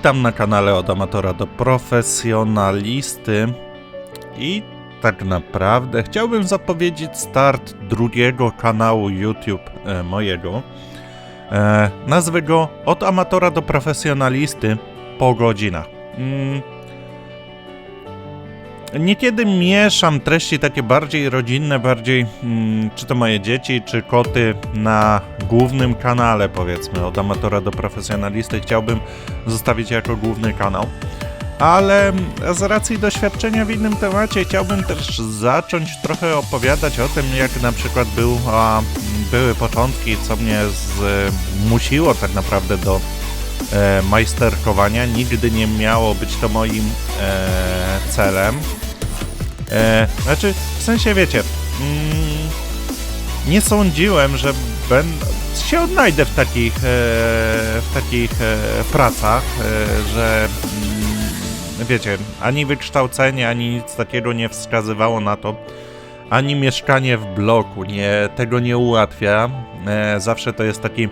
Witam na kanale od amatora do profesjonalisty i tak naprawdę chciałbym zapowiedzieć start drugiego kanału YouTube e, mojego. E, nazwę go od amatora do profesjonalisty po godzinach. Mm. Niekiedy mieszam treści takie bardziej rodzinne, bardziej mm, czy to moje dzieci, czy koty na głównym kanale, powiedzmy, od amatora do profesjonalisty. Chciałbym zostawić jako główny kanał. Ale z racji doświadczenia w innym temacie chciałbym też zacząć trochę opowiadać o tym, jak na przykład był, a, były początki, co mnie zmusiło tak naprawdę do e, majsterkowania. Nigdy nie miało być to moim e, celem. E, znaczy, w sensie wiecie, mm, nie sądziłem, że będę się odnajdę w takich, e, w takich e, pracach, e, że mm, wiecie, ani wykształcenie, ani nic takiego nie wskazywało na to, ani mieszkanie w bloku nie, tego nie ułatwia. E, zawsze to jest taki,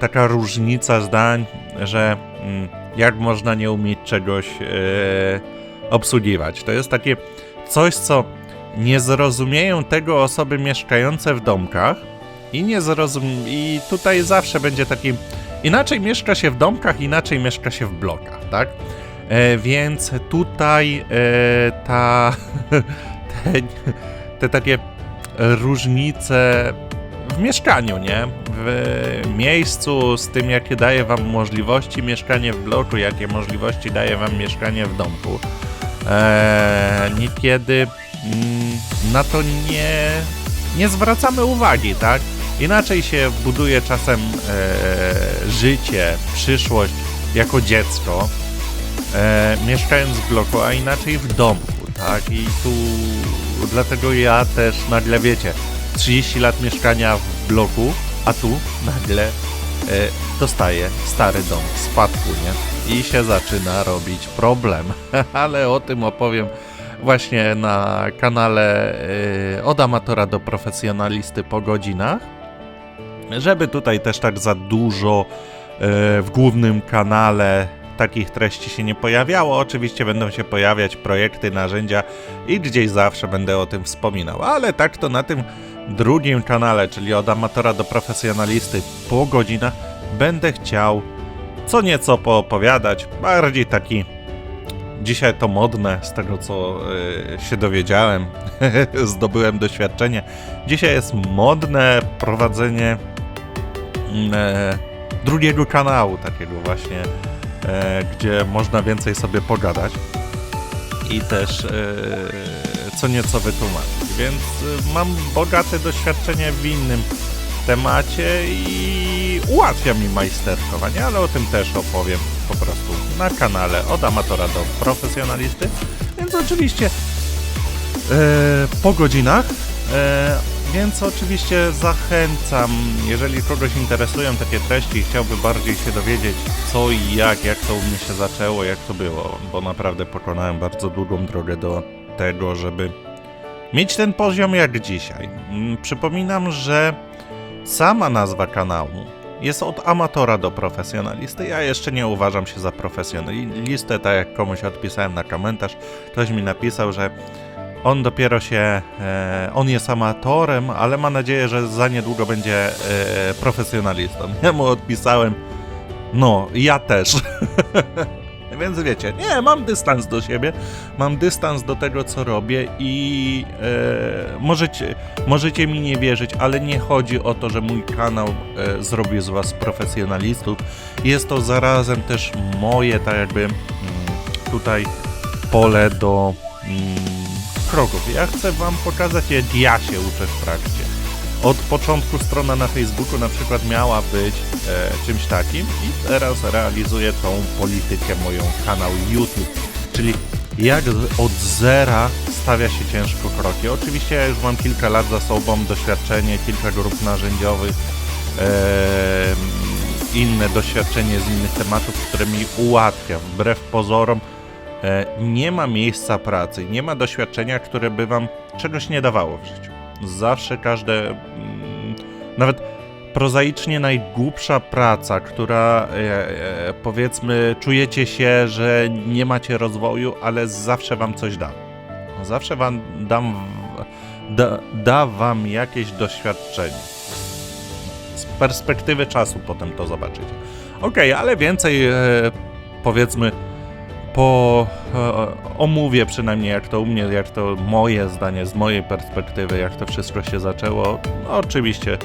taka różnica zdań, że mm, jak można nie umieć czegoś e, obsługiwać. To jest takie coś, co nie zrozumieją tego osoby mieszkające w domkach i nie zrozum... i tutaj zawsze będzie taki inaczej mieszka się w domkach, inaczej mieszka się w blokach, tak? E, więc tutaj e, ta te, te takie różnice w mieszkaniu, nie? W miejscu, z tym, jakie daje wam możliwości mieszkanie w bloku, jakie możliwości daje wam mieszkanie w domku. Eee, niekiedy mm, na to nie, nie zwracamy uwagi, tak? Inaczej się buduje czasem e, życie, przyszłość jako dziecko, e, mieszkając w bloku, a inaczej w domku, tak? I tu dlatego ja też nagle wiecie, 30 lat mieszkania w bloku, a tu nagle e, dostaję stary dom w spadku, nie? I się zaczyna robić problem, ale o tym opowiem właśnie na kanale e, od amatora do profesjonalisty po godzinach. Żeby tutaj też tak za dużo e, w głównym kanale takich treści się nie pojawiało. Oczywiście będą się pojawiać projekty, narzędzia i gdzieś zawsze będę o tym wspominał, ale tak to na tym drugim kanale, czyli od amatora do profesjonalisty po godzinach, będę chciał co nieco poopowiadać, bardziej taki dzisiaj to modne, z tego co y, się dowiedziałem, zdobyłem doświadczenie. Dzisiaj jest modne prowadzenie y, drugiego kanału, takiego właśnie E, gdzie można więcej sobie pogadać i też e, co nieco wytłumaczyć. Więc e, mam bogate doświadczenie w innym temacie i ułatwia mi majsterkowanie, ale o tym też opowiem po prostu na kanale od amatora do profesjonalisty. Więc oczywiście po godzinach więc oczywiście zachęcam, jeżeli kogoś interesują takie treści i chciałby bardziej się dowiedzieć co i jak, jak to u mnie się zaczęło, jak to było, bo naprawdę pokonałem bardzo długą drogę do tego, żeby mieć ten poziom jak dzisiaj. Mm, przypominam, że sama nazwa kanału jest od amatora do profesjonalisty. Ja jeszcze nie uważam się za profesjonalistę, tak jak komuś odpisałem na komentarz, ktoś mi napisał, że on dopiero się, e, on jest amatorem, ale ma nadzieję, że za niedługo będzie e, profesjonalistą. Ja mu odpisałem, no, ja też. Więc wiecie, nie, mam dystans do siebie, mam dystans do tego, co robię i e, możecie, możecie mi nie wierzyć, ale nie chodzi o to, że mój kanał e, zrobi z was profesjonalistów. Jest to zarazem też moje, tak jakby mm, tutaj pole do mm, kroków. Ja chcę Wam pokazać, jak ja się uczę w trakcie. Od początku strona na Facebooku na przykład miała być e, czymś takim i teraz realizuję tą politykę moją kanał YouTube, czyli jak od zera stawia się ciężko kroki. Oczywiście ja już mam kilka lat za sobą, doświadczenie, kilka grup narzędziowych, e, inne doświadczenie z innych tematów, które mi ułatwia, wbrew pozorom, E, nie ma miejsca pracy, nie ma doświadczenia, które by wam czegoś nie dawało w życiu. Zawsze każde, mm, nawet prozaicznie najgłupsza praca, która e, e, powiedzmy czujecie się, że nie macie rozwoju, ale zawsze wam coś da. Zawsze wam dam, da, da wam jakieś doświadczenie. Z perspektywy czasu potem to zobaczycie. Okej, ale więcej e, powiedzmy po e, omówię przynajmniej jak to u mnie, jak to moje zdanie z mojej perspektywy, jak to wszystko się zaczęło. No, oczywiście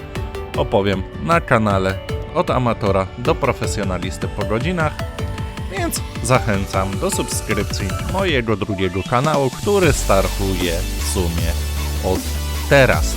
opowiem na kanale od amatora do profesjonalisty po godzinach. Więc zachęcam do subskrypcji mojego drugiego kanału, który startuje w sumie od teraz.